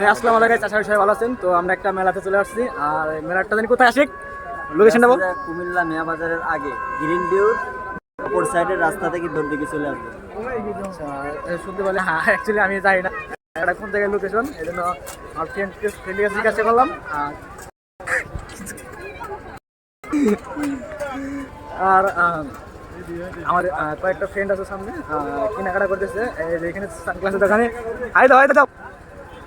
হ্যাঁ আসসালামু আলাইকুম চাষা সবাই ভালো আছেন। তো আমরা একটা মেলাতে চলে আসছি। আর মেলাটা জানি কোথায় আসে? লোকেশনটা বল। কুমিল্লা মিয়া বাজারের আগে গ্রিন ভিউর অপর সাইডের রাস্তা থেকে দোর দিকে চলে আসবে। আচ্ছা, শুনতে পারলে হ্যাঁ অ্যাকচুয়ালি আমি জানি না। এটা কোন জায়গায় লোকেশন এই জন্য আমার ফ্রেন্ড ফ্রেন্ডের কাছে জিজ্ঞাসা করলাম। আর আর আমার কয়েকটা ফ্রেন্ড আছে সামনে কেনাকাটা করতেছে। এখানে সানগ্লাসের দোকানে। আই দাও দাও।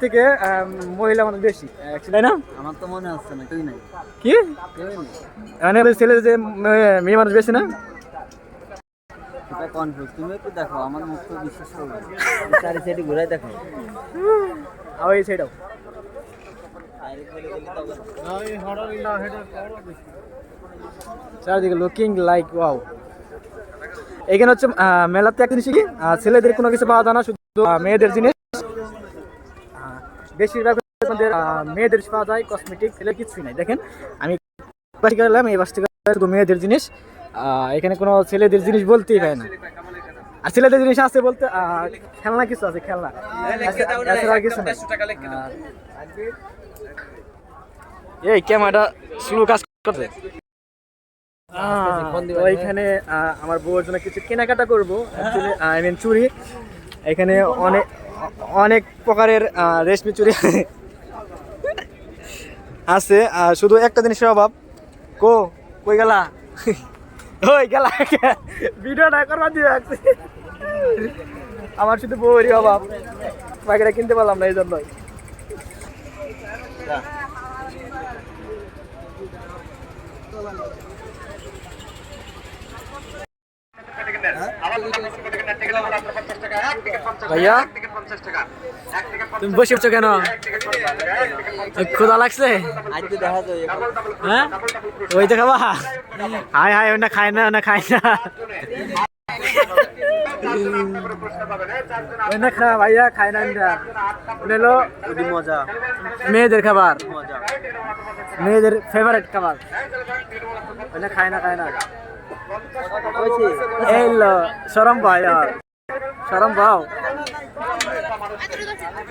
থেকে মহিলা মানুষ বেশি তাই না? আমার তো মনে হচ্ছে না কেউই নাই। কি? মানে ছেলে যে মেয়ে- মানুষ বেশি না? এটা কনফিউজ তুমি একটু দেখো আমার মুখ তো বিশ্বাস করবে চারি সাইডে ঘুরাই দেখো। আর ওই সাইডাও চারদিকে লুকিং লাইক ওয়াও এখানে হচ্ছে মেলাতে একটা জিনিস কি? ছেলেদের কোনো কিছু পাওয়া যায় না শুধু মেয়েদের জিনিস। বেশিরভাগ আপনাদের মেয়েদের পাওয়া যায় কসমেটিক ছেলের কিছুই নাই। দেখেন আমি বাস এলাম এই বাস থেকে শুধু মেয়েদের জিনিস। এখানে কোনো ছেলেদের জিনিস বলতেই পারে না। আর ছেলেদের জিনিস আছে বলতে খেলনা কিছু আছে খেলনা। এছাড়া কিছু নাই। এই ক্যামেরাটা স্লো কাজ করছে। ওইখানে আমার বউয়ের জন্য কিছু কেনাকাটা করব। আই মিন চুরি। এখানে অনেক অনেক প্রকারের রেশমি চুরি আছে আর শুধু একটা জিনিসের অভাব। কো কই গেলা? ওই গেলা ভিডিওটা করবার দিয়ে রাখছি। আমার শুধু বউয়েরই অভাব। বাকিটা কিনতে পারলাম না এই জন্যই। ভাইয়া? তুমি বসে উঠছো কেন? ক্ষুদা লাগছে? হ্যাঁ? ওই তো খাবা হাই হাই ওটা খায় না ওটা খায় না। ওই না খা ভাইয়া খায় না ওটা মজা। মেয়েদের খাবার। মজা মেয়েদের ফেভারিট খাবার। ওটা খায় না খায় না। এই লো সরম ভাই সরম ভাও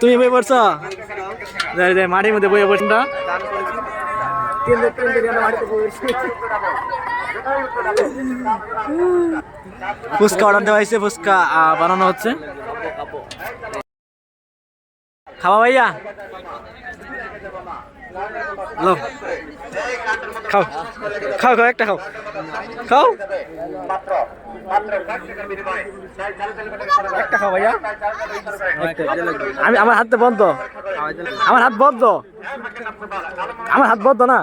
তুমি বই পড়ছো? মাটির মধ্যে বইয়ে পড়ছো না। ফুচকা অর্ডার দেওয়া হয়েছে, ফুচকা বানানো হচ্ছে। খাওয়া ভাইয়া? লো। খাও খাও খাও, একটা খাও। খাও? একটা খাও ভাইয়া। আমি আমার হাত বন্ধ। আমার হাত বন্ধ। আমার হাত বন্ধ না?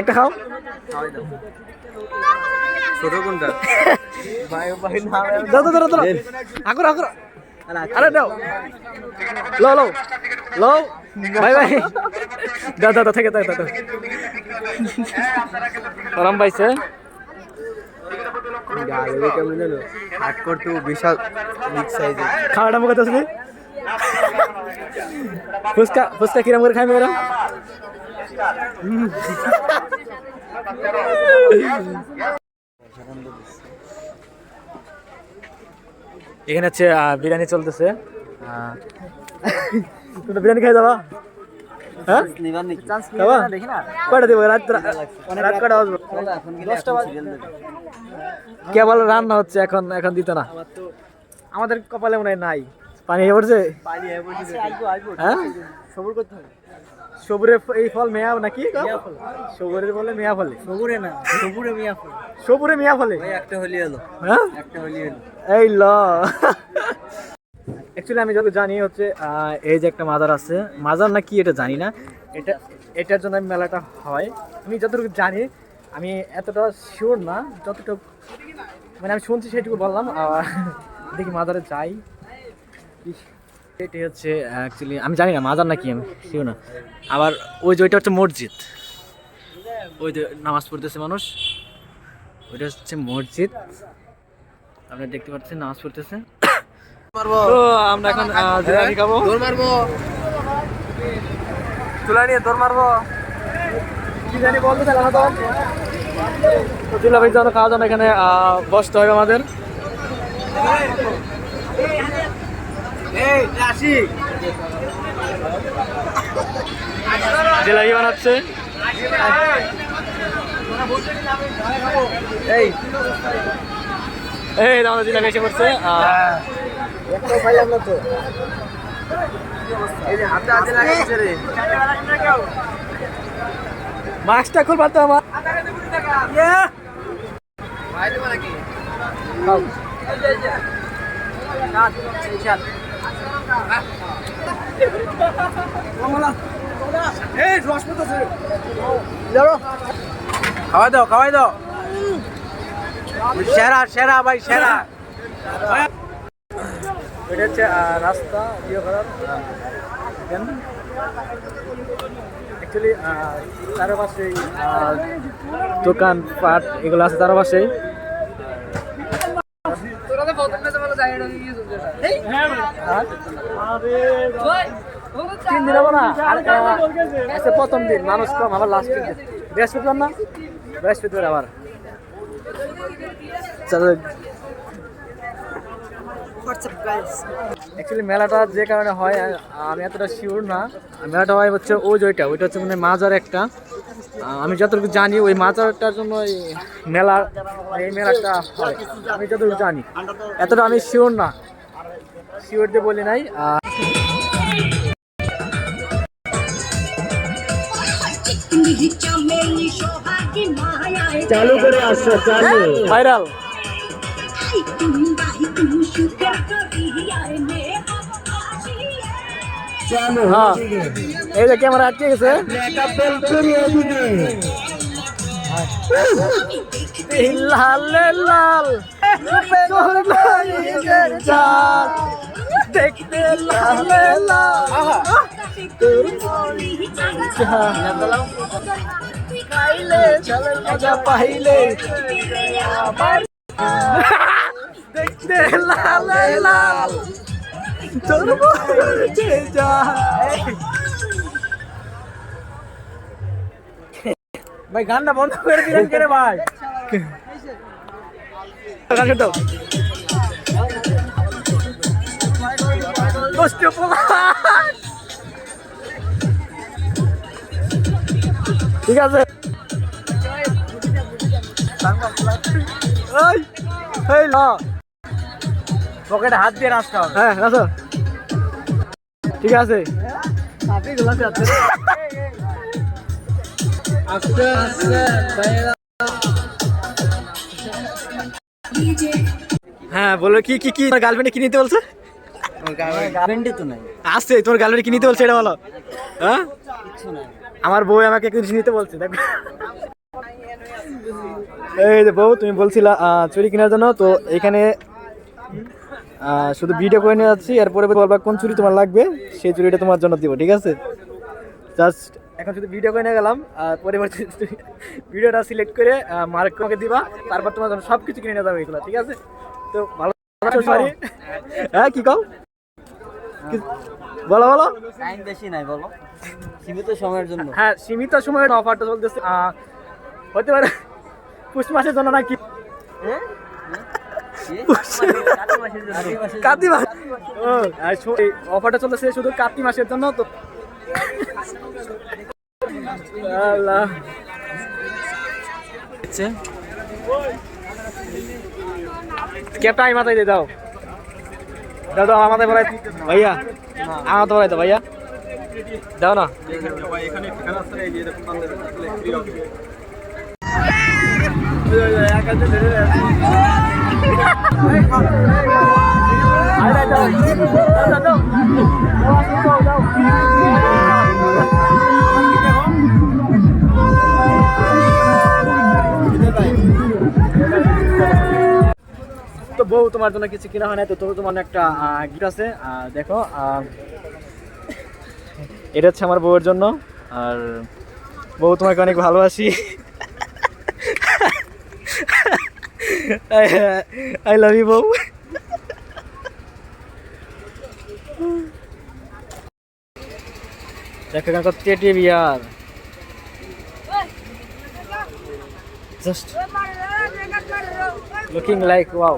একটা খাও। ছোট কোনটা? ভাই ভাই না দাও দাও দাও দাও। আকর আকর আরে দাও। লো লো লো ভাই ভাই। দাও দাও দাও থেকে দাও দাও আরাম পাইছে? বিশাল খাওয়াটা কিরম করে খাইবে এখানে হচ্ছে বিরিয়ানি চলতেছে। বিরিয়ানি খাই যাবা? হ্যাঁ? দিব? রাত রাত দশটা কেবল রান্না হচ্ছে এখন এখন দিত না? আমাদের কপালে মনে হয় নাই। পানি হয়ে পড়ছে? আসব হ্যাঁ সবুর করতে হবে। সবুরে এই ফল মেয়া নাকি? সবুরের বলে মেয়া ফলে। সবুরে না সবুরে মিয়া ফুল। সবুরে মেয়া ফলে? একটা হলি এলো হ্যাঁ? একটা হলি এলো এই ল। অ্যাকচুয়ালি আমি যত জানি হচ্ছে এই যে একটা মাজার আছে, মাজার না কি এটা জানি না। এটা, এটার জন্য মেলাটা হয়। আমি যতটুকু জানি, আমি এতটা শিওর না, যতটুকু মানে আমি শুনছি সেটুকু বললাম দেখি মাজারে যাই। এটি হচ্ছে অ্যাকচুয়ালি আমি জানি না মাজার নাকি আমি শিওর না। আবার ওই যে, ওইটা হচ্ছে মসজিদ। ওই যে নামাজ পড়তেছে মানুষ, ওইটা হচ্ছে মসজিদ। আপনারা দেখতে পাচ্ছেন, নামাজ পড়তেছে। তো আমরা এখন জিলাপি খাব। দৌড় মারবো। তুলা নিয়ে দৌড় মারবো। কি জানি বলতে চাইলাম না তো। জিলাপির জন্য খাওয়ার জন্য এখানে বসতে হবে আমাদের। জিলাপি বানাচ্ছে। এই। এই আমাদের জিলাপি এসে পড়ছে আহ, মাস্কটা খুল পারতো আমার। খাও। খাওয়াই দাও খাওয়াই দাও। সেরা সেরা ভাই সেরা। এটা হচ্ছে রাস্তা ইয়ে করার অ্যাকচুয়ালি চারপাশেই আহ, দোকান পাট এগুলো আছে চারপাশেই আর? তিন দিন হব না? আর প্রথম দিন মানুষ কম আবার লাস্ট দিন। বৃহস্পতিবার না? বৃহস্পতিবার আবার। অ্যাকচুয়ালি মেলাটা যে কারণে হয় আমি এতটা শিওর না। মেলাটা হয় হচ্ছে ওই যে ওইটা ওইটা হচ্ছে মানে মাজার একটা। আমি যতটুকু জানি ওই মাজারটার জন্য এই মেলা এই মেলাটা হয়। আমি যতটুকু জানি। এতটা আমি শিওর না। শিওর দিয়ে বলি নাই চালু করে আসছো চালু। ভাইরাল চালু হ্যাঁ এই যে ক্যামেরা আটকে গেছে লাল লাল তোর লালির চাঁদ, দেখতে লাল লাল তোর যায় ভাই গানটা বন্ধ করে দিলেন কে রে ভাই? কষ্ট ঠিক আছে। এই এই ল। পকেটে হাত দিয়ে নাচতে হবে হ্যাঁ নাচো। ঠিক আছে। আস্তে আস্তে হ্যাঁ বলো কি কি কি? তোমার গার্লফ্রেন্ডে কি নিতে বলছে? গার্মেন্টে তো নাই। আসছে তোমার গার্লফ্রেন্ড কি নিতে বলছে এটা বলো। হ্যাঁ? আমার বউ আমাকে জিনিস নিতে বলছে দেখো। এই যে বউ তুমি বলছিলা আহ, চুরি কেনার জন্য তো এখানে শুধু ভিডিও করে নিয়ে যাচ্ছি এরপরে বলবা কোন চুরি তোমার লাগবে সেই চুরিটা তোমার জন্য দিব ঠিক আছে? জাস্ট এখন শুধু ভিডিও করে নিয়ে গেলাম আর পরবর্তী ভিডিওটা সিলেক্ট করে মার্ক তোমাকে দিবা তারপর তোমার জন্য সব কিছু কিনে নিয়ে যাবে এগুলো ঠিক আছে? তো ভালো সরি হ্যাঁ কি কও? বলো বলো। টাইম বেশি নাই বলো। সীমিত সময়ের জন্য। হ্যাঁ সীমিত সময়ের অফারটা চলতেছে হতে পারে পুষ মাসের জন্য নাকি? কাতি মাস অফারটা চলতেছে শুধু কাতি মাসের জন্য তো আল্লাহ ক্যাপটা মাথায় দিয়ে দাও দাও দাও আমার মাথায় বলাই ভাইয়া আমার তো বলাই দাও ভাইয়া দাও না তো বউ, তোমার জন্য কিছু কিনা হয় না তো তবু তোমার একটা গিফট আছে। দেখো এটা হচ্ছে আমার বউয়ের জন্য। আর বউ, তোমাকে অনেক ভালোবাসি। আই লাভ ইউ বউ দেখো এখানে কত teddy bear just looking like wow